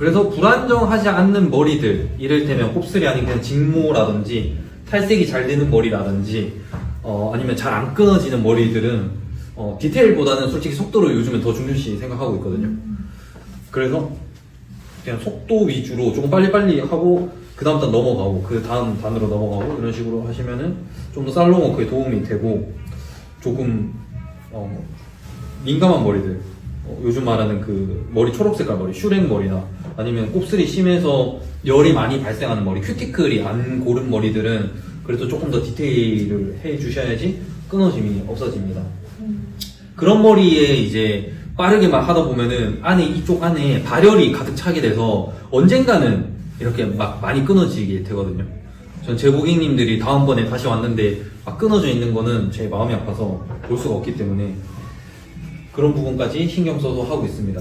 그래서 불안정하지 않는 머리들, 이를테면 곱슬이 아닌 그냥 직모라든지 탈색이 잘 되는 머리라든지 어, 아니면 잘 안 끊어지는 머리들은 어, 디테일보다는 솔직히 속도를 요즘에 더 중요시 생각하고 있거든요. 그래서 그냥 속도 위주로 조금 빨리빨리 하고 그 다음 단 넘어가고 그 다음 단으로 넘어가고 이런 식으로 하시면은 좀 더 살롱 워크에 도움이 되고 조금 어, 민감한 머리들 어, 요즘 말하는 그 머리 초록 색깔 머리 슈렉 머리나 아니면 곱슬이 심해서 열이 많이 발생하는 머리 큐티클이 안 고른 머리들은 그래도 조금 더 디테일을 해 주셔야지 끊어짐이 없어집니다. 그런 머리에 이제 빠르게 막 하다 보면은 안에 이쪽 안에 발열이 가득 차게 돼서 언젠가는 이렇게 막 많이 끊어지게 되거든요. 전 제 고객님들이 다음번에 다시 왔는데 막 끊어져 있는 거는 제 마음이 아파서 볼 수가 없기 때문에 그런 부분까지 신경 써서 하고 있습니다.